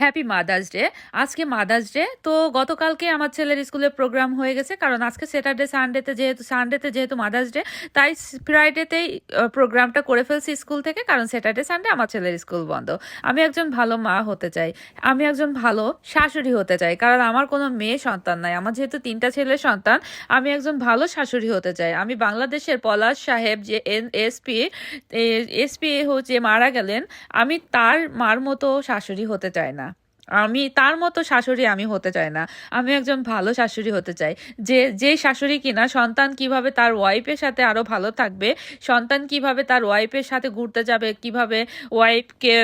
Happy mother's day আজকে mother's day তো গতকালকে আমার ছেলের স্কুলে প্রোগ্রাম হয়ে গেছে, কারণ আজকে স্যাটারডে সানডেতে যেহেতু সানডেতে যেহেতু মাদার্স ডে তাই ফ্রাইডেতেই প্রোগ্রামটা করে ফেলছি স্কুল থেকে, কারণ স্যাটারডে সানডে আমার ছেলের স্কুল বন্ধ। আমি একজন ভালো মা হতে চাই, আমি একজন ভালো শাশুড়ি হতে চাই, কারণ আমার কোনো মেয়ে সন্তান নাই, আমার যেহেতু তিনটা ছেলের সন্তান, আমি একজন ভালো শাশুড়ি হতে চাই। আমি বাংলাদেশের পলাশ সাহেব যে এন এসপি এসপি হচ্ছে মারা গেলেন, আমি তার মার মতো শাশুড়ি হতে চাই না। আমি, তার মতো শাশুড়ি আমি হতে চাই না। আমি একজন ভালো শাশুড়ি হতে চাই। যে যে শাশুড়ি কিনা, সন্তান কীভাবে তার ওয়াইফের সাথে আরও ভালো থাকবে, সন্তান কীভাবে তার ওয়াইফের সাথে ঘুরতে যাবে, কীভাবে ওয়াইফকে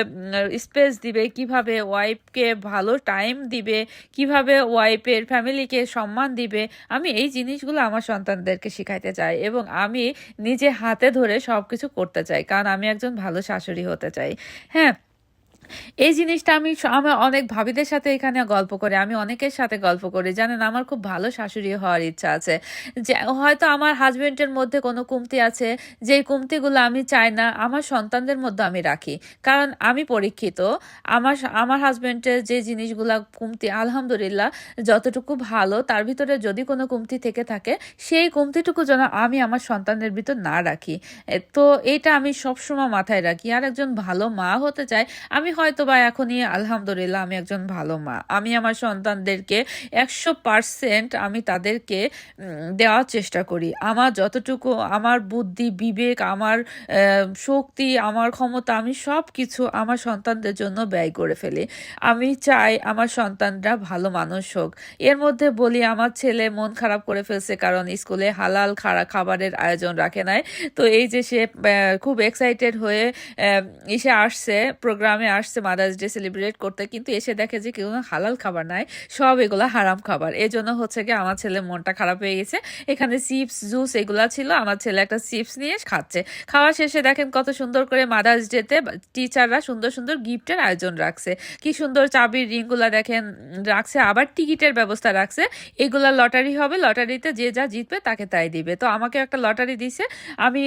স্পেস দিবে, কীভাবে ওয়াইফকে ভালো টাইম দিবে, কীভাবে ওয়াইফের ফ্যামিলিকে সম্মান দিবে, আমি এই জিনিসগুলো আমার সন্তানদেরকে শিখাইতে চাই এবং আমি নিজে হাতে ধরে সব কিছু করতে চাই। কারণ আমি একজন ভালো শাশুড়ি হতে চাই। হ্যাঁ এই জিনিসটা আমি আমার অনেক ভাবিদের সাথে এখানে গল্প করে, আমি অনেকের সাথে গল্প করি। জানেন, আমার খুব ভালো শাশুড়ি হওয়ার ইচ্ছা আছে। যে, হয়তো আমার হাজবেন্ডের মধ্যে কোনো কমতি আছে, যেই কমতিগুলো আমি চাই না, আমার সন্তানদের মধ্যে আমি রাখি। কারণ আমি পরীক্ষিত, আমার আমার হাজবেন্ডের যে জিনিসগুলা কমতি, আলহামদুলিল্লাহ, যতটুকু ভালো, তার ভিতরে যদি কোনো কমতি থেকে থাকে, সেই কমতিটুকু যেন আমি আমার সন্তানের ভিতর না রাখি। তো এটা আমি সবসময় মাথায় রাখি। আর একজন ভালো মা হতে চাই আমি হয়তো বা এখনই, আলহামদুলিল্লাহ, আমি একজন ভালো মা। আমি আমার সন্তানদেরকে একশো পার্সেন্ট আমি তাদেরকে দেওয়ার চেষ্টা করি। আমার যতটুকু, আমার বুদ্ধি, বিবেক, আমার শক্তি, আমার ক্ষমতা, আমি সব কিছু আমার সন্তানদের জন্য ব্যয় করে ফেলি। আমি চাই আমার সন্তানরা ভালো মানুষ হোক। এর মধ্যে বলি, আমার ছেলে মন খারাপ করে ফেলছে কারণ স্কুলে হালাল খারা খাবারের আয়োজন রাখে নাই। তো এই যে সে খুব এক্সাইটেড হয়ে এসে আসছে, প্রোগ্রামে আসছে মাদার্স ডে সেলিব্রেট করতে, কিন্তু এসে দেখে যে কেউ হালাল খাবার নাই, সব এগুলো হারাম খাবার। এই জন্য হচ্ছে কি আমার ছেলে মনটা খারাপ হয়ে গেছে। এখানে চিপস, জুস এগুলা ছিল, আমার ছেলে একটা চিপস নিয়ে খাচ্ছে। খাওয়া শেষে দেখেন কত সুন্দর করে মাদার্স ডেতে টিচাররা সুন্দর সুন্দর গিফটের আয়োজন রাখছে। কি সুন্দর চাবির রিংগুলা দেখেন, রাখছে, আবার টিকিটের ব্যবস্থা রাখছে। এগুলা লটারি হবে, লটারিতে যে যা জিতবে তাকে তাই দিবে। তো আমাকে একটা লটারি দিছে, আমি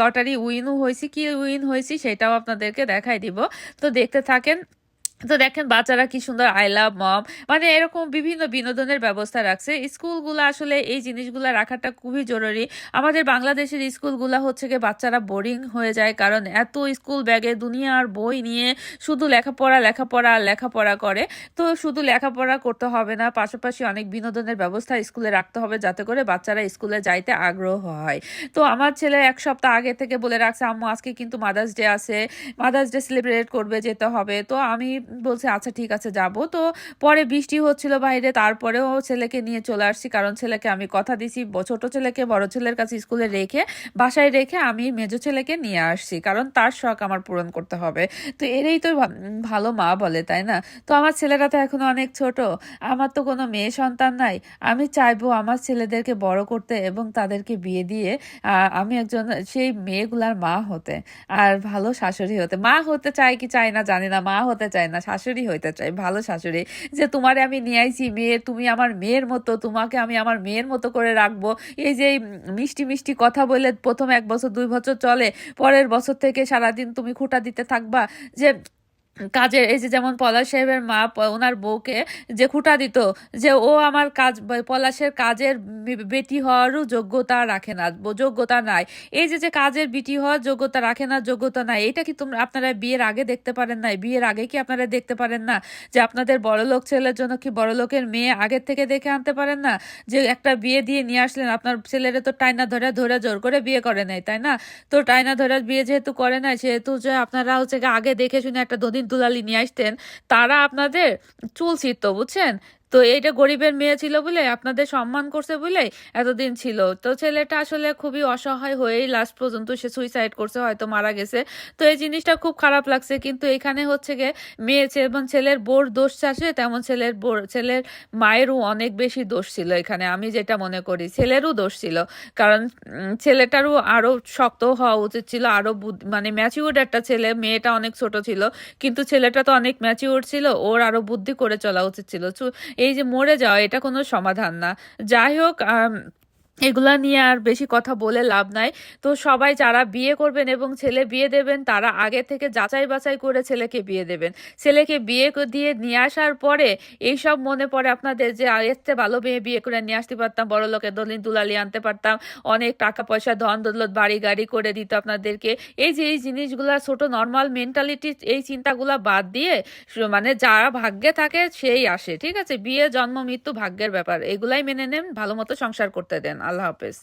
লটারি উইনও হয়েছি কি উইন হয়েছি সেটাও আপনাদেরকে দেখাই দিব। তো দেখতে থাকেন তো দেখেন বাচ্চারা কি সুন্দর আই লাভ মম মানে এরকম বিভিন্ন বিনোদনের ব্যবস্থা রাখছে। স্কুলগুলো আসলে এই জিনিসগুলো রাখাটা খুবই জরুরি। আমাদের বাংলাদেশের স্কুলগুলো হচ্ছে গিয়ে বাচ্চারা বোরিং হয়ে যায়, কারণ এত স্কুল ব্যাগে দুনিয়ার বই নিয়ে শুধু লেখাপড়া লেখাপড়া আর লেখাপড়া করে। তো শুধু লেখাপড়া করতে হবে না, পাশাপাশি অনেক বিনোদনের ব্যবস্থা স্কুলে রাখতে হবে, যাতে করে বাচ্চারা স্কুলে যাইতে আগ্রহ হয়। তো আমার ছেলে এক সপ্তাহ আগে থেকে বলে রাখছে, আম্মু, আজকে কিন্তু মাদার্স ডে আছে মাদার্স ডে সেলিব্রেট করবে, যেতে হবে। তো আমি বলছি আচ্ছা ঠিক আছে, যাব। তো পরে বৃষ্টি হচ্ছিল বাইরে, তারপরেও ছেলেকে নিয়ে চলে আসছি। কারণ ছেলেকে আমি কথা দিছি ছোট ছেলেকে, বড় ছেলের কাছে স্কুলে রেখে, বাসায় রেখে আমি মেজো ছেলেকে নিয়ে আসছি। কারণ তার শখ আমার পূরণ করতে হবে। তো এরই তো ভালো মা বলে, তাই না? তো আমার ছেলেরা তো এখনও অনেক ছোট। আমার তো কোনো মেয়ে সন্তান নাই। আমি চাইব আমার ছেলেদেরকে বড় করতে এবং তাদেরকে বিয়ে দিয়ে আমি একজন সেই মেয়েগুলার মা হতে, আর ভালো শাশুড়ি হতে। মা হতে চাই কি চাই না জানি না, মা হতে চাই না। শাশুড়ি হইতে চাই, ভালো শাশুড়ি। যে তোমারে আমি নিয়ে আইছি মেয়ে, তুমি আমার মেয়ের মতো, তোমাকে আমি আমার মেয়ের মতো করে রাখব। এই যে মিষ্টি মিষ্টি কথা বলে প্রথম এক বছর দুই বছর চলে, পরের বছর থেকে সারাদিন তুমি খুঁটা দিতে থাকবা। যে কাজের, এই যে যেমন পলাশ সাহেবের মা ওনার বউকে যে খুঁটা দিত, যে ও আমার কাজ পলাশের কাজের বেটি হওয়ারও যোগ্যতা রাখে না যোগ্যতা নাই। এই যে যে কাজের বিটি হওয়ার যোগ্যতা রাখে না, যোগ্যতা নাই, এটা কি তোমরা, আপনারা বিয়ের আগে দেখতে পারেন না বিয়ের আগে কি আপনারা দেখতে পারেন না? যে আপনাদের বড়লোক ছেলের জন্য কি বড়লোকের মেয়ে আগের থেকে দেখে আনতে পারেন না? যে একটা বিয়ে দিয়ে নিয়ে আসলেন, আপনার ছেলেরা তো টাইনা ধরে ধরে জোর করে বিয়ে করে নেয় তাই না? তো টাইনা ধরে বিয়ে যেহেতু করে নাই, সেহেতু যে আপনারা হচ্ছে আগে দেখে শুনে একটা দদিন দুলালি নিয়ে আসতেন তারা আপনাদের চুল ছিঁড়তো বুঝছেন? তো এইটা গরিবের মেয়ে ছিল বলে আপনাদের সম্মান করছে বলে এতদিন ছিল। তো ছেলেটা আসলে খুবই অসহায় হয়েই লাস্ট পর্যন্ত সে সুইসাইড করছে, হয়তো মারা গেছে। তো এই জিনিসটা খুব খারাপ লাগছে। কিন্তু এখানে হচ্ছে গিয়ে মেয়ে যেমন ছেলের বোর দোষ আছে, তেমন ছেলের বোর ছেলের মায়েরও অনেক বেশি দোষ ছিল এখানে, আমি যেটা মনে করি। ছেলেরও দোষ ছিল। কারণ ছেলেটারও আরও শক্ত হওয়া উচিত ছিল, আরও মানে ম্যাচিউর্ড একটা ছেলে, মেয়েটা অনেক ছোট ছিল। কিন্তু ছেলেটা তো অনেক ম্যাচিউর ছিল, ওর আরও বুদ্ধি করে চলা উচিত ছিল। এই যে মরে যাওয়া এটা কোনো সমাধান না। যাই হোক এগুলা নিয়ে আর বেশি কথা বলে লাভ নাই। তো সবাই যারা বিয়ে করবেন এবং ছেলে বিয়ে দেবেন, তারা আগে থেকে যাচাই বাছাই করে ছেলেকে বিয়ে দেবেন। ছেলেকে বিয়ে দিয়ে নিয়ে আসার পরে এই সব মনে পড়ে আপনাদের যে চেয়ে ভালো মেয়ে বিয়ে করে নিয়ে আসতে পারতাম, বড় লোকের দলিন দুলালি আনতে পারতাম, অনেক টাকা পয়সা ধন দৌলত বাড়ি গাড়ি করে দিত আপনাদেরকে। এই যে, এই জিনিসগুলা ছোট নর্মাল মেন্টালিটি এই চিন্তাগুলা বাদ দিয়ে মানে যারা ভাগ্যে থাকে, সেই আসে, ঠিক আছে? বিয়ে, জন্ম, মৃত্যু ভাগ্যের ব্যাপার, এগুলাই মেনে নেন, ভালো মতো সংসার করতে দেন। আল্লাহ হাফেজ।